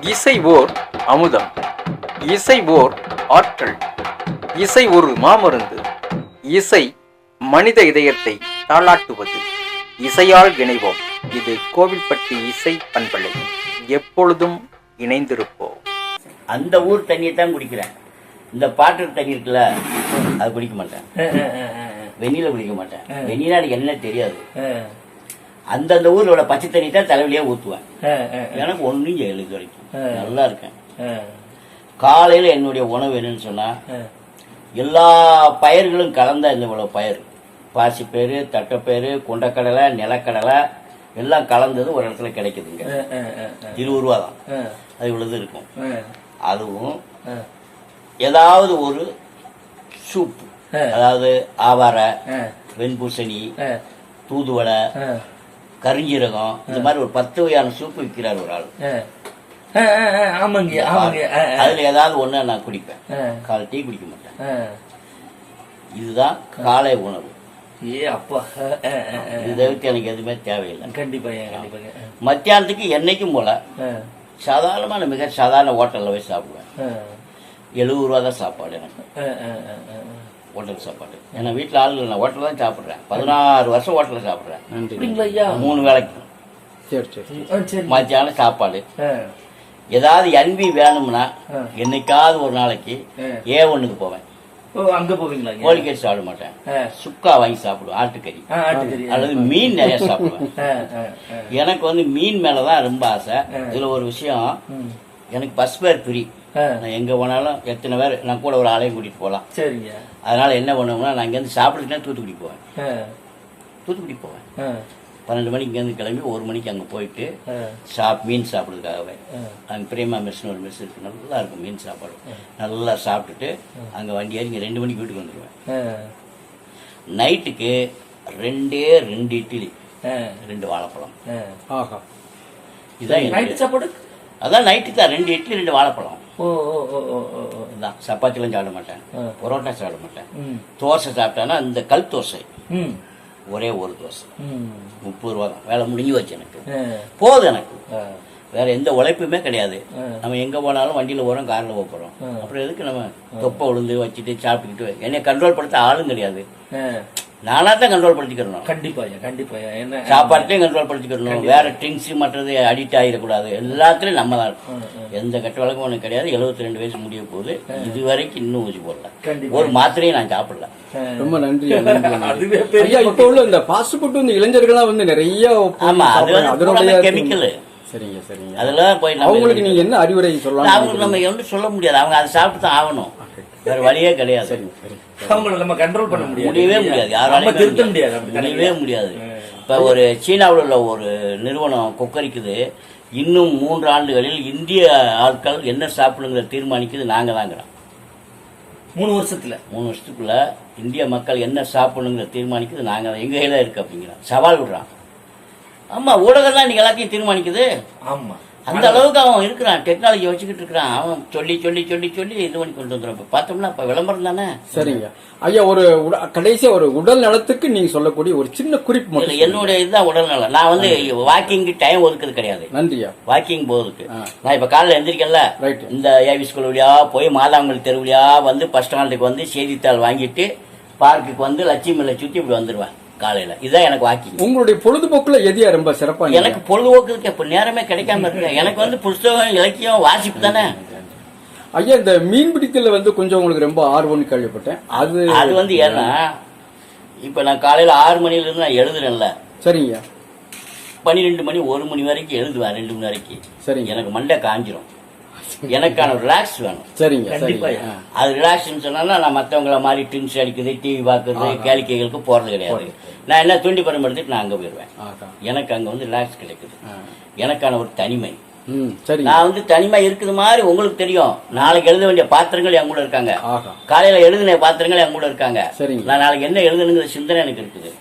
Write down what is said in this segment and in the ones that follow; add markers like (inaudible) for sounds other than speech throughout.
இசை ஓர் அமுதம். இசை ஓர் ஆற்றல். இசை ஒரு மாமருந்து. இசை மனித இதயத்தை தாளாட்டுவது. இசையால் இணைவோம். இது கோவில்பட்டி இசை பண்பலை. எப்பொழுதும் இணைந்திருப்போம். அந்த ஊர் தண்ணியை தான் குடிக்கிறேன். இந்த பாட்டு தண்ணி இருக்குல்ல அது குடிக்க மாட்டேன். (laughs) வெந்நீல குடிக்க மாட்டேன். (laughs) எனக்கு என்ன தெரியாது. (laughs) அந்தந்த ஊரோட பச்சை தண்ணி தான் தலைவலியே ஊத்துவேன். எனக்கு ஒன்றும் செய்யல இது வரைக்கும். நல்லா இருக்கேன். காலையில என்னுடைய உணவு என்னன்னு சொன்னா எல்லா பயிர்களும் கலந்த இந்த இவ்வளவு பயிர். பாசிப்பயிறு தட்டைப்பயிறு கொண்டக்கடலை நிலக்கடலை எல்லாம் கலந்தது ஒரு இடத்துல கிடைக்குதுங்க. இருபது ரூபா தான். அது இவ்வளவு இருக்கும். அதுவும் ஏதாவது ஒரு சூப் அதாவது ஆவாரை வெண்பூசணி தூதுவளை கரிஞ்சீரகம் இந்த மாதிரி ஒரு பத்து வகையான சூப் விற்கிறார் ஒரு ஆள். ஆமாங்க ஆமாங்க அதுல ஏதாவது ஒண்ணு நான் குடிப்பேன். காலை டீ குடிக்க மாட்டேன். இதுதான் காலை உணவு. ஏ அப்பா இது தவிர்த்து எனக்கு எதுவுமே தேவையில்லை. கண்டிப்பாங்க. கண்டிப்பாங்க மத்தியானத்துக்கு என்னைக்கும் போல சாதாரணமான மிக சாதாரண ஹோட்டலில் போய் சாப்பிடுவேன். எழுபது ரூபா தான் சாப்பாடு எனக்கு. ஹோட்டல் சாப்பாடு. ஏன்னா வீட்டில் ஆள் இல்லை ஹோட்டலில் தான் சாப்பிட்றேன். பதினாறு வருஷம் ஹோட்டலில் சாப்பிட்றேன். அப்படிங்களா? ஐயா மூணு வேளைக்கு சரி சரி மத்தியானம் சாப்பாடு. ஏதாவது என்பி வேணும்னா. என்னைக்காவது ஒரு நாளைக்கு. ஏ ஒண்ணுக்கு போவேன். அங்க போவீங்களா? கோழிக்கறி சாப்பிட மாட்டேன். சுக்கா வாங்கி சாப்பிடுவேன் ஆட்டுக்கறி. அல்லது மீன் நிறைய சாப்பிடுவேன். எனக்கு வந்து மீன் மேலதான் ரொம்ப ஆசை. இதுல ஒரு விஷயம். எனக்கு பஸ் பேர் ஃப்ரீ ஆ, நான் எங்க போனாலும் எத்தனை பேர் நான் கூட ஒரு ஆளையும் கூட்டிட்டு போகலாம். சரிங்க. அதனால என்ன பண்ணுவோம்னா நான் இங்கேருந்து சாப்பிட்டுட்டு தூத்துக்குடி போவேன். ஆ, தூத்துக்குடி போவேன். ஆ, பன்னெண்டு மணிக்கு இங்கேருந்து கிளம்பி ஒரு மணிக்கு அங்கே போயிட்டு சாப் மீன் சாப்பிட்றதுக்காகவே. அங்கே பிரேமா மெஸ்னு ஒரு மெஸ் இருக்கு நல்லா இருக்கும் மீன் சாப்பாடு. நல்லா சாப்பிட்டுட்டு அங்கே வண்டி ஏறி இங்கே ரெண்டு மணிக்கு வீட்டுக்கு வந்துடுவேன் நைட்டுக்கு ரெண்டே ரெண்டு இட்லி ஆ, ரெண்டு வாழைப்பழம். இதுதான் நைட்டு சாப்பாடு அதான் நைட்டு தான் ரெண்டு இட்லி ரெண்டு வாழைப்பழம். ஓ ஓ ஓ ஓ. இதுதான் சப்பாத்திலாம் சாப்பிட மாட்டேன். பரோட்டா சாப்பிட மாட்டேன். ம். தோசை சாப்பிட்டேன்னா இந்த கல் தோசை. ம். ஒரே ஒரு தோசை. முப்பது ரூபா தான். வேலை முடிஞ்சு வச்சு எனக்கு. போதும் எனக்கு. வேற எந்த உழைப்புமே கிடையாது. நம்ம எங்க போனாலும் வண்டியில போறோம் கார்ல போறோம். அப்புறம் எதுக்கு நம்ம தொப்பை விழுந்து வச்சுட்டு சாப்பிட்டுக்கிட்டு என்னை கண்ட்ரோல் படுத்த ஆளும் கிடையாது. ஆ. நானா தான் கண்ட்ரோல் படுத்திக்கிறணும். கண்டிப்பாயா கண்டிப்பாயா என்ன சாப்பாட்டையும் கண்ட்ரோல் படுத்திக்கிறணும். வேற ட்ரிங்க்ஸ் மற்றது அடிக்ட் ஆகிடக்கூடாது எல்லாத்துலயும் நம்ம தான். எந்த கெட்ட வழக்கம் ஒன்று கிடையாது. 72 ரெண்டு வயசு முடிய போகுது. இது வரைக்கும் இன்னும் ஊசி போடல. ஒரு மாத்திரையும் நான் சாப்பிடல. ரொம்ப நன்றி ஐயா இப்ப உள்ள இந்த ஃபாஸ்ட் ஃபுட் இந்த இளைஞர்கள்லாம் வந்து நிறைய போய் ஆமா அது. வந்து அதனுடைய கெமிக்கல் சரிங்க சரிங்க. அதெல்லாம் போய் நம்ம அவங்களுக்கு நீங்க என்ன அறிவுரை சொல்லலாம்? அவங்களுக்கு நம்ம ஒன்றும் சொல்ல முடியாது. அவங்க அதை சாப்பிட்டு தான் ஆகணும் வேற வழியே கிடையாது. சரிங்க சரி அவங்கள நம்ம கண்ட்ரோல் பண்ண முடியாது. முடியவே முடியாது. நம்ம யாராலையும் திருத்த முடியாது. முடியவே. முடியாது. இப்ப ஒரு சீனாவில் உள்ள ஒரு நிறுவனம் கொக்கரிக்குது. இன்னும் மூன்று ஆண்டுகளில் இந்திய ஆட்கள் என்ன சாப்பிடுங்கிறத தீர்மானிக்குது நாங்க தாங்கிறோம் மூணு வருஷத்துல. மூணு வருஷத்துக்குள்ள இந்திய மக்கள் என்ன சாப்பிடணுங்கிறத தீர்மானிக்குது நாங்க தான். எங்க கையில இருக்கு அப்படிங்கிறோம் சவால் விடுறான். ஆமா ஊடகம் தான் நீங்க எல்லாத்தையும் தீர்மானிக்குது. ஆமா. அந்த அளவுக்கு அவன் இருக்கிறான். டெக்னாலஜி வச்சுக்கிட்டு இருக்கிறான். அவன் சொல்லி சொல்லி சொல்லி சொல்லி இது பண்ணி கொண்டு வந்துடும் இப்ப பார்த்தோம்னா இப்ப விளம்பரம் தானே? சரிங்க. ஐயா ஒரு கடைசியா ஒரு உடல் நலத்துக்கு நீங்க சொல்லக்கூடிய ஒரு சின்ன குறிப்பு மட்டும் என்னுடைய இதுதான் உடல்நலம் நான் வந்து வாக்கிங்க்கு டைம் ஒதுக்குறது கிடையாது. நன்றியா வாக்கிங் போறதுக்கு. ஆ. நான் இப்ப காலைல எந்திரிக்கல. இந்த ஏவி ஸ்கூல் வழியா போய் மாதாங்கல் தெரு வழியா வந்து பஸ் ஸ்டாண்டுக்கு வந்து செய்தித்தாள் வாங்கிட்டு பார்க்குக்கு வந்து லட்சுமியில சுத்தி இப்படி வந்துருவேன். காலையில. இதுதான் எனக்கு வாக்கிங். உங்களுடைய பொழுதுபோக்குல எதையா ரொம்ப சிறப்பா நீங்க- எனக்கு பொழுதுபோக்குறதுக்கு இப்ப நேரமே கிடைக்காம இருக்கு எனக்கு வந்து புஸ்தகம் இலக்கியம் வாசிப்பு தானே. ஐயா இந்த மீன் பிடித்தல வந்து கொஞ்சம் உங்களுக்கு ரொம்ப ஆர்வம்னு கேள்விப்பட்டேன். அது அது வந்து ஏன்னா இப்ப நான் காலையில ஆறு மணில இருந்து நான் எழுதுறேன்ல. சரிங்க. பன்னிரெண்டு மணி ஒரு மணி வரைக்கும் எழுதுவேன் ரெண்டு மணி வரைக்கும். சரிங்க. எனக்கு மண்டை காஞ்சிரும். (laughs) எனக்கான ரிலாக்ஸ் வேணும். சரிங்க கண்டிப்பா. அது ரிலாக்ஸ்னு சொன்னா நான் மற்றவங்கள மாதிரி ட்ரிங்க்ஸ் அடிக்கிறது டிவி பார்க்கறது கேளிக்கைகளுக்கு போறது கிடையாது. நான் என்ன தூண்டி படம் எடுத்துட்டு நான் அங்க போயிடுவேன் ஆகா. எனக்கு அங்க வந்து ரிலாக்ஸ் கிடைக்குது. எனக்கான ஒரு தனிமை. நான் வந்து தனிமை இருக்குது மாதிரி உங்களுக்கு தெரியும். நாளைக்கு எழுத வேண்டிய பாத்திரங்கள் என் கூட இருக்காங்க. காலையில எழுதின பாத்திரங்கள் என் கூட இருக்காங்க. நான் நாளைக்கு என்ன எழுதணுங்கிற சிந்தனை எனக்கு இருக்குது.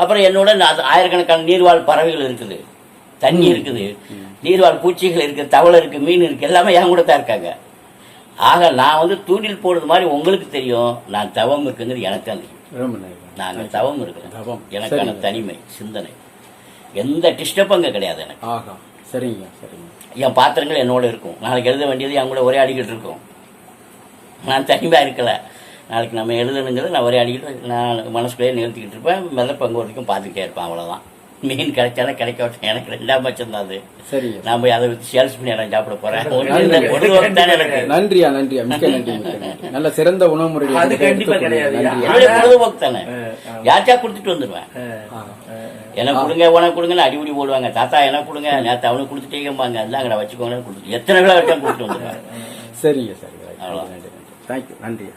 அப்புறம் என்னோட ஆயிரக்கணக்கான நீர்வாழ் பறவைகள் இருக்குது. தண்ணி இருக்குது நீர்வாழ் பூச்சிகள் இருக்கு தவளை இருக்கு மீன் இருக்கு எல்லாமே என் கூட தான் இருக்காங்க. ஆக நான் வந்து தூண்டில் போடுறது மாதிரி உங்களுக்கு தெரியும். நான் தவம் இருக்குங்கிறது எனக்கு தான் தெரியும். ரொம்ப நன்றி. நாங்க தவம் இருக்கிறேன். தவம். எனக்கான. தனிமை சிந்தனை. எந்த டிஸ்டர்பும் அங்க கிடையாது எனக்கு. சரிங்க சரிங்க. என் பாத்திரங்கள் என்னோட இருக்கும். நாளைக்கு எழுத வேண்டியது என் கூட ஒரே அடிக்கிட்டு இருக்கும். நான் தனிமையாக இருக்கல. நாளைக்கு நம்ம எழுதணுங்கிறது நான் ஒரே அடிக்கிட்டு நான் மனசுக்குள்ளேயே நிறுத்திக்கிட்டு இருப்பேன். மெல்ல பங்கு வரைக்கும் பார்த்துக்கிட்டே இருப்பேன் அவ்வளோதான் மீன் கிடைச்சாலும் கிடைக்க எனக்கு ரெண்டாம் பட்சம் தான் அது. சரி. நான் போய் அதை வச்சு சேல்ஸ் பண்ணி நான் சாப்பிட போறேன். நன்றியா நன்றியா? மிக்க நன்றி மிக்க நன்றி. நல்ல சிறந்த உணவு முறைகளை அது கண்டிப்பா கிடையாது. பொழுதுபோக்கு தானே. ஆ. யாச்சா கொடுத்துட்டு வந்துடுவேன். எனக்கு கொடுங்க உனக்கு கொடுங்கன்னு அடிபடி போடுவாங்க. தாத்தா எனக்கு கொடுங்க. நேற்று அவனுக்கு கொடுத்துட்டேங்கம்பாங்க. எல்லாம் அங்கே வச்சுக்கோங்கன்னு எத்தனை விழா வரைக்கும் கொடுத்துட்டு வந்துடுவேன் சரிங்க சரி அவ்வளவுதான். நன்றி தேங்க்யூ நன்றியா?